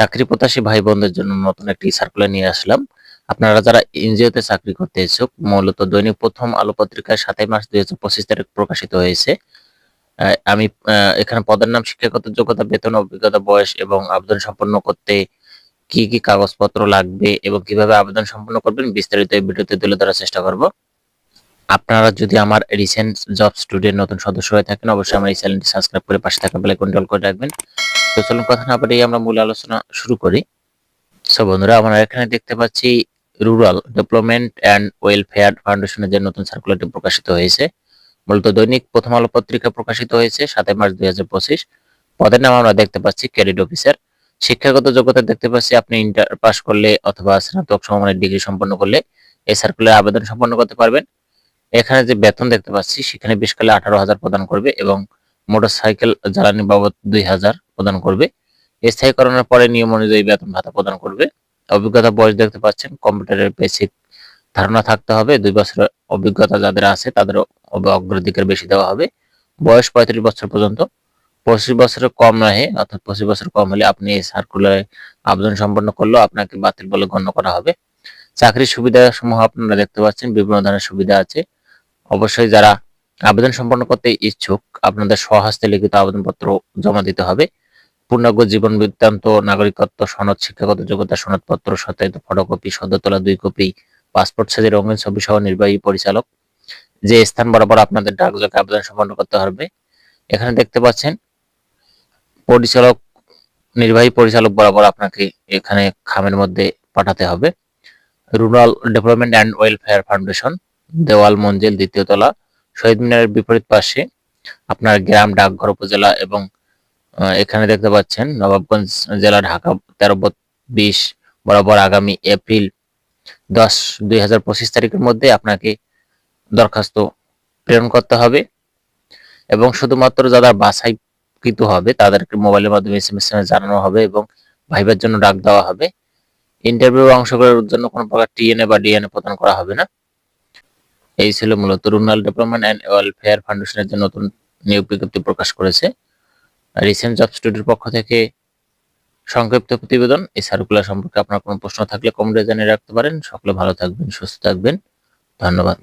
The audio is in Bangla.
চাকরি প্রত্যাশী ভাই বোনদের জন্য নতুন একটি সার্কুলার নিয়ে আসলাম। আপনারা যারা এনজিওতে চাকরি করতে ইচ্ছুক, মূলত দৈনিক প্রথম আলো পত্রিকায় সাতাই মার্চ দুই হাজার পঁচিশ তারিখ প্রকাশিত হয়েছে। আমি এখানে পদের নাম, শিক্ষাগত যোগ্যতা, বেতন, অভিজ্ঞতা, বয়স এবং আবেদন সম্পন্ন করতে কি কি কাগজপত্র লাগবে এবং কীভাবে আবেদন সম্পন্ন করবেন বিস্তারিত এই ভিডিওতে তুলে ধরার চেষ্টা করব। আপনারা যদি আমার রিসেন্ট জব স্টুডেন্ট নতুন সদস্য হয়ে থাকেন, অবশ্যই আমার এই চ্যানেলটি সাবস্ক্রাইব করে পাশে থাকা বেল আইকনটি অল করে রাখবেন। তো চলুন, কথা না বাড়িয়ে আমরা মূল আলোচনা শুরু করি। সো বন্ধুরা, আমরা এখানে দেখতে পাচ্ছি রুরাল ডেভেলপমেন্ট অ্যান্ড ওয়েলফেয়ার ফাউন্ডেশনের যে নতুন সার্কুলারটি প্রকাশিত হয়েছে। মূলত দৈনিক প্রথম আলো পত্রিকা প্রকাশিত হয়েছে সাতই মার্চ দুই হাজার পঁচিশ। পদের নাম আমরা দেখতে পাচ্ছি ক্যারিড অফিসার শিক্ষাগত যোগ্যতা দেখতে পাচ্ছি আপনি ইন্টার পাস করলে অথবা স্নাতক সমমানের ডিগ্রি সম্পন্ন করলে এই সার্কুলার আবেদন সম্পন্ন করতে পারবেন। এখানে যে বেতন দেখতে পাচ্ছি, সেখানে বিশকালে আঠারো হাজার প্রদান করবে এবং মোটরসাইকেল জ্বালানি বাবদ দুই হাজার। প্রদান করবে। স্থায়ীকরণের পরে নিয়ম অনুযায়ী বেতন ভাতা প্রদান করবে। অভিজ্ঞতা, বয়স দেখতে পাচ্ছেন, কম্পিউটারের বেসিক ধারণা থাকতে হবে। দুই বছরের অভিজ্ঞতা যাদের আছে, তাদের অগ্রাধিকার বেশি দেওয়া হবে। বয়স পঁয়ত্রিশ বছর পর্যন্ত। পঁচিশ বছরের কম নহে, অর্থাৎ পঁচিশ বছর কম হলে আপনি এই সার্কুলারে আবেদন সম্পন্ন করলেও আপনাকে বাতিল বলে গণ্য করা হবে। চাকরির সুবিধা সমূহ আপনারা দেখতে পাচ্ছেন, বিভিন্ন ধরনের সুবিধা আছে। অবশ্যই যারা আবেদন সম্পন্ন করতে ইচ্ছুক, আপনাদের স্বহস্তে লিখিত আবেদনপত্র জমা দিতে হবে। পূর্ণাঙ্গ জীবন বৃত্তান্ত, নাগরিকত্ব, সনদ, শিক্ষাগত যোগ্যতা, সনদপত্র, সত্যায়িত ফটোকপি সদ্য তোলা দুই কপি, পাসপোর্ট সাইজের রঙিন ছবি সহ নির্বাহী পরিচালক। যে স্থান বরাবর আপনাদের ডাকযোগে আবেদন সম্পন্ন করতে হবে, এখানে দেখতে পাচ্ছেন, পরিচালক, নির্বাহী পরিচালক বরাবর আপনাকে এখানে খামের মধ্যে পাঠাতে হবে। Rural development and welfare foundation, দেওয়াল, মঞ্জিল, দ্বিতীয় তলা, শহীদ মিনারের বিপরীত পাশে আপনার গ্রাম, ডাকঘর, উপজেলা এবং এখানে দেখতে পাচ্ছেন নবাবগঞ্জ জেলা ঢাকা তেরো বিশ বরাবর আগামী এপ্রিল দশ দুই তারিখের মধ্যে আপনাকে দরখাস্ত প্রেরণ করতে হবে এবং শুধুমাত্র যারা বাছাইকৃত হবে, তাদেরকে মোবাইলের মাধ্যমে এস এম এস জানানো হবে এবং ভাইবার জন্য ডাক দেওয়া হবে। ইন্টারভিউ অংশগ্রহণের জন্য কোনো প্রকার টিএনএ বা ডিএনএ প্রদান করা হবে না। এই ছিল মূলত রুরাল ডেভেলপমেন্ট অ্যান্ড ওয়েলফেয়ার ফাউন্ডেশনের জন্য নতুন নিয়োগ বিজ্ঞপ্তি প্রকাশ করেছে। রিসেন্ট জব স্টুডিওর পক্ষ থেকে সংক্ষিপ্ত প্রতিবেদন। এই সার্কুলার সম্পর্কে আপনার কোনো প্রশ্ন থাকলে কমেন্টে জানিয়ে রাখতে পারেন। সকলে ভালো থাকবেন, সুস্থ থাকবেন। ধন্যবাদ।